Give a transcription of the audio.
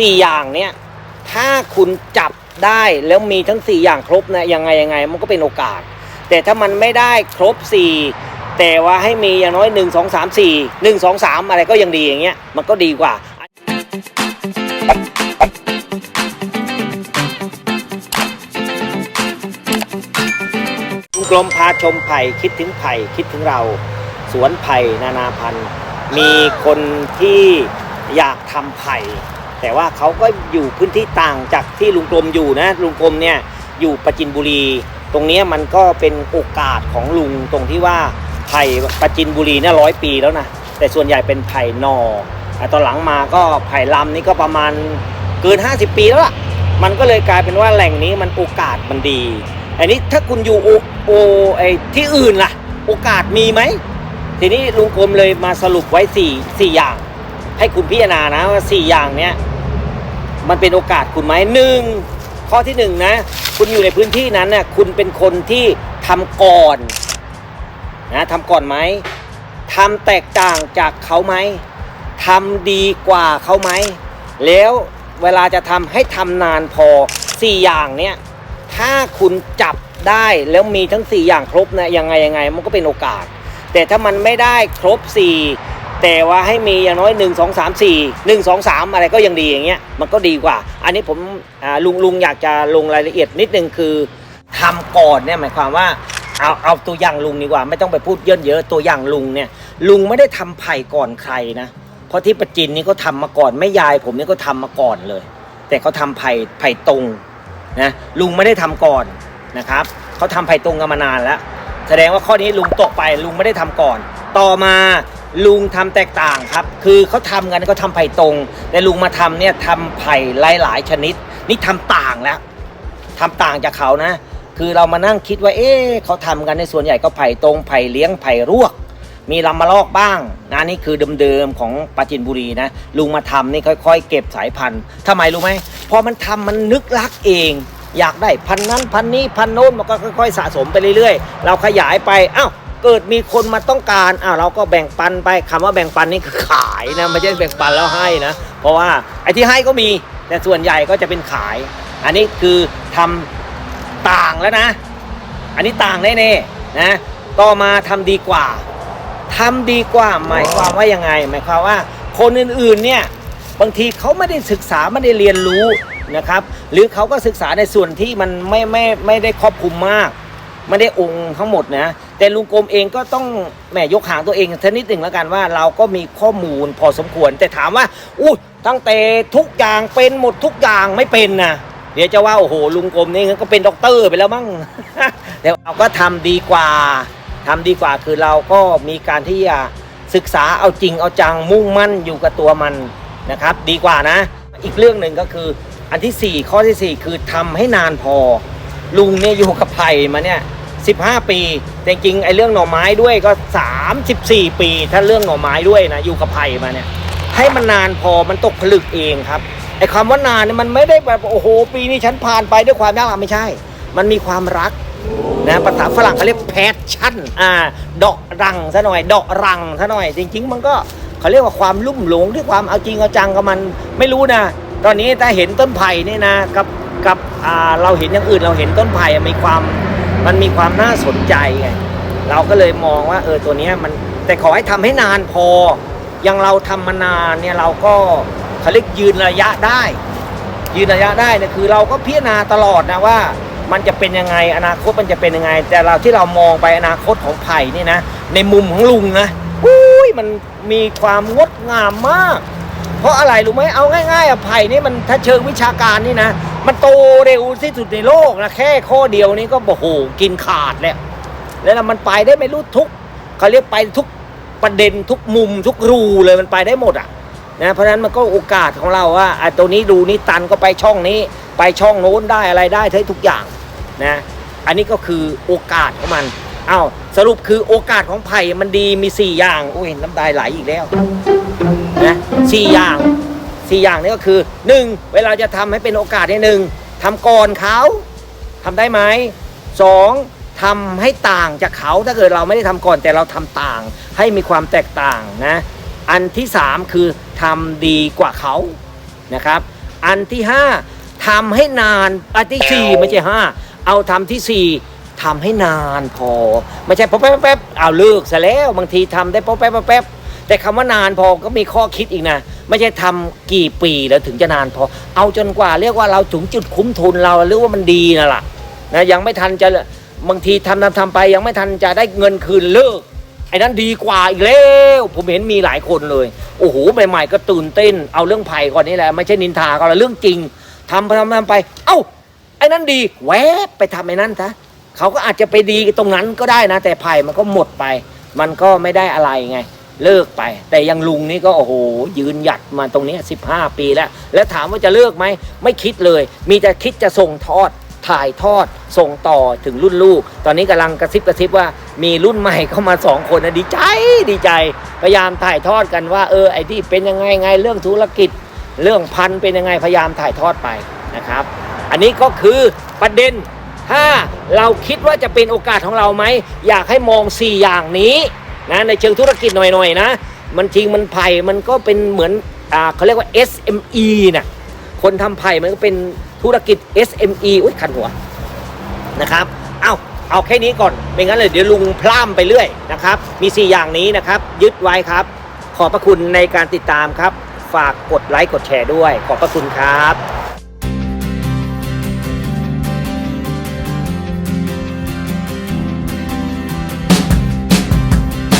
สี่อย่างเนี้ยถ้าคุณจับได้แล้วมีทั้งสี่อย่างครบนะยังไงยังไงมันก็เป็นโอกาส แต่ถ้ามันไม่ได้ครบสี่แต่ว่าให้มีอย่างน้อยหนึ่งสองสามสี่หนึ่งสองสามอะไรก็ยังดีอย่างเงี้ยมันก็ดีกว่าลุงกลมพาชมไผ่คิดถึงไผ่คิดถึงเรา สวนไผ่นานาพันธุ์ มีคนที่อยากทำไผ่ แต่ว่าเขาก็อยู่พื้นที่ต่างจากที่ลุงกลมอยู่นะลุงกลมเนี่ยอยู่ประจินบุรี ตรงนี้มันก็เป็นโอกาสของลุงตรงที่ว่าไผ่ประจินบุรีเนี่ยร้อยปีแล้วนะแต่ส่วนใหญ่เป็นไผ่หนอแต่ตอนหลังมาก็ไผ่ลำนี่ก็ประมาณเกิน 50 ปีแล้วล่ะมันก็เลยกลายเป็นว่าแหล่งนี้มันโอกาสมันดี อันนี้ถ้าคุณอยู่โอโอไอที่อื่นล่ะ โอกาสมีไหมทีนี้ลุงกรมเลยมาสรุปไว้สี่สี่อย่าง ให้คุณพิจารณานะว่าสี่อย่างเนี้ย มันเป็นโอกาสคุณไหมหนึ่งข้อที่หนึ่งนะ คุณอยู่ในพื้นที่นั้นน่ะคุณเป็นคนที่ทำก่อนนะทำก่อนไหมทำแตกต่างจากเขาไหมทำดีกว่าเขาไหมแล้วเวลาจะทำให้ทำนานพอสี่อย่างเนี้ยถ้าคุณจับได้แล้วมีทั้งสี่อย่างครบนะยังไงยังไงมันก็เป็นโอกาส แต่ถ้ามันไม่ได้ครบ 4 แต่ว่าให้มีอย่างน้อย 1 2 3 4 1 2 3 อะไรก็ยังดีอย่างเงี้ยมันก็ดีกว่า อันนี้ผมลุงลุงอยากจะลงรายละเอียดนิดนึงคือทำก่อนเนี่ยหมายความว่าเอาเอาตัวอย่างลุงดีกว่า ไม่ต้องไปพูดเยอะเยอะตัวอย่างลุงเนี่ยลุงไม่ได้ทำไผ่ก่อนใครนะเพราะที่ประจินนี่ก็ทำมาก่อนไม่ยายผมนี่ก็ทำมาก่อนเลย แต่เขาทำไผ่ไผ่ตรงนะลุงไม่ได้ทำก่อนนะครับเขาทำไผ่ตรงกันมานานแล้ว แสดงว่าข้อนี้ลุงตกไปลุงไม่ได้ทำก่อน ต่อมา ลุงทำแตกต่างครับ คือเขาทำกันก็ทำไผ่ตรง แต่ลุงมาทำเนี่ยทำไผ่หลาย ๆ ชนิด นี่ทำต่างแล้วทำต่างจากเขานะ คือเรามานั่งคิดว่า เอ๊ะเขาทำกันในส่วนใหญ่ก็ไผ่ตรงไผ่เลี้ยงไผ่รวก มีลำมะลอกบ้างนะนี่คือเดิมๆของปราจินบุรีนะ ลุงมาทำนี่ค่อย ๆ เก็บสายพันธุ์ทำไมรู้ไหมพอมันทำมันนึกรักเองอยากได้พันนั้นพันนี้พันโน้นมันก็ค่อยๆสะสมไปเรื่อยๆ เราขยายไป อ้าว เกิดมีคนมาต้องการอ้าวเราก็แบ่งปันไปคำว่าแบ่งปันนี่คือขายนะไม่ใช่แบ่งปันแล้วให้นะเพราะว่าไอ้ที่ให้ก็มีแต่ส่วนใหญ่ก็จะเป็นขาย อันนี้คือทำต่างแล้วนะ อันนี้ต่างแน่ๆนะต่อมาทำดีกว่าทำดีกว่าหมายความว่ายังไง หมายความว่า คนอื่นๆเนี่ยบางทีเขาไม่ได้ศึกษาไม่ได้เรียนรู้นะครับหรือเขาก็ศึกษาในส่วนที่มันไม่ไม่ไม่ได้ครอบคลุมมาก ไม่ได้องค์ทั้งหมดนะ แต่ลุงกรมเองก็ต้องแหมยกหางตัวเองสักนิดหนึ่งแล้วกันว่าเราก็มีข้อมูลพอสมควร แต่ถามว่าอู้ตั้งแต่ทุกอย่างเป็นหมดทุกอย่างไม่เป็นนะเดี๋ยวจะว่าโอ้โหลุงกรมนี่ก็เป็นด็อกเตอร์ไปแล้วมั้งแต่เราก็ทำดีกว่าทำดีกว่าคือเราก็มีการที่จะศึกษาเอาจริงเอาจังมุ่งมั่นอยู่กับตัวมันนะครับ ดีกว่านะ อีกเรื่องหนึ่งก็คืออันที่ 4 ข้อทีสี่4 คือทำให้นานพอ ลุงเนี่ยอยู่กับไผ่มาเนี่ย 15 ปี แต่จริงๆไอ้เรื่องหน่อไม้ด้วยก็ 34 ปี ถ้าเรื่องหน่อไม้ด้วยนะอยู่กับไผ่มาเนี่ยให้มันนานพอมันตกผลึกเองครับไอ้คำว่านานเนี่ยมันไม่ได้แบบโอ้โห ปีนี้ฉันผ่านไปด้วยความยากลำไม่ใช่ มันมีความรักนะภาษาฝรั่งเขาเรียกแพชชั่นอ่าดอกรังซะหน่อยดอกรังซะหน่อย จริง ๆ มันก็เขาเรียกว่าความลุ่มหลงที่ความเอาจริงเอาจังกับมันไม่รู้นะ ตอนนี้ถ้าเห็นต้นไผ่นี่นะกับกับอ่าเราเห็นอย่างอื่นเราเห็นต้นไผ่มีความ มันมีความน่าสนใจไงเราก็เลยมองว่าเออตัวนี้มันแต่ขอให้ทำให้นานพอ อย่างเราทำมานานเนี่ยเราก็เขาเรียกยืนระยะได้ ยืนระยะได้เนี่ยคือเราก็พิจารณาตลอดนะว่า มันจะเป็นยังไงอนาคตมันจะเป็นยังไง แต่เราที่เรามองไปอนาคตของไผ่นี่นะในมุมของลุงนะอุ้ยมันมีความงดงามมาก เพราะอะไรรู้ไหมเอาง่ายๆอะไผ่นี่มันถ้าเชิงวิชาการนี่นะ มันโตเร็วที่สุดในโลกนะแค่ข้อเดียวนี้ก็โอ้โหกินขาดแล้วแล้วมันไปได้ไม่รู้ทุกเขาเรียกไปทุกประเด็นทุกมุมทุกรูเลยมันไปได้หมดอะนะเพราะฉะนั้นมันก็โอกาสของเราว่าอะตัวนี้ดูนี่ตันก็ไปช่องนี้ ไปช่องโน้นได้อะไรได้ทั้งทุกอย่างนะอันนี้ก็คือโอกาสของมันอ้าวสรุปคือโอกาสของไผ่มันดีมี 4 อย่างโอุ้ยน้ำตาไหลอีกแล้ว สี่อย่างสี่อย่างนี้ก็คือ 1. เวลาจะทำให้เป็นโอกาสที่หนึ่งทำก่อนเขาทำได้ไหมสองทำให้ต่างจากเขาถ้าเกิดเราไม่ได้ทำก่อนแต่เราทำต่าง ให้มีความแตกต่างนะอันที่3คือทำดีกว่าเขานะครับ อันที่ห้าทำให้นานอันที่สี่ไม่ใช่ห้าเอาทำที่สี่ทำให้นานพอ ไม่ใช่พอแป๊บแป๊บเอาเลิกซะแล้วบางทีทำได้พอแป๊บแป๊บ แต่คำว่านานพอก็มีข้อคิดอีกนะ ไม่ใช่ทำกี่ปีแล้วถึงจะนานพอ เอาจนกว่าเรียกว่าเราถึงจุดคุ้มทุนเราหรือว่ามันดีน่ะล่ะนะยังไม่ทันจะบางทีทำทำทำไป ยังไม่ทันจะได้เงินคืนเลิกไอ้นั้นดีกว่าอีกแล้วผมเห็นมีหลายคนเลยโอ้โหใหม่ๆก็ตื่นเต้นเอาเรื่องไผ่ก่อนนี่แหละไม่ใช่นินทาก็แล้วเรื่องจริงทำไปทำทำไป เอ้าไอ้นั้นดีแวบไปทำไอ้นั้นซะเขาก็อาจจะไปดีตรงนั้นก็ได้นะ แต่ไผ่มันก็หมดไป มันก็ไม่ได้อะไรไง เลิกไป แต่ยังลุงนี่ก็โอ้โหยืนหยัดมาตรงนี้สิบห้าปีแล้ว แล้วถามว่าจะเลิกไหม ไม่คิดเลย มีแต่คิดจะส่งทอดถ่ายทอดส่งต่อถึงรุ่นลูก ตอนนี้กำลังกระซิบกระซิบว่ามีรุ่นใหม่เข้ามาสองคนนะดีใจดีใจ พยายามถ่ายทอดกันว่าเออไอที่เป็นยังไงไงเรื่องธุรกิจ เรื่องพันเป็นยังไงพยายามถ่ายทอดไปนะครับ อันนี้ก็คือประเด็น ถ้าเราคิดว่าจะเป็นโอกาสของเราไหม อยากให้มอง 4 อย่างนี้ นะในเชิงธุรกิจหน่อยๆนะ มันจริงมันไผ่มันก็เป็นเหมือนอ่าเขาเรียกว่า SME น่ะคนทำไผ่มันก็เป็นธุรกิจ SME อุ้ยขันหัวนะครับเอาเอาแค่นี้ก่อนไม่งั้นเลยเดี๋ยวลุงพล่ำไปเรื่อยนะครับ มี 4 อย่างนี้นะครับ ยึดไว้ครับ ขอบพระคุณในการติดตามครับ ฝากกดไลค์กดแชร์ด้วย ขอบพระคุณครับ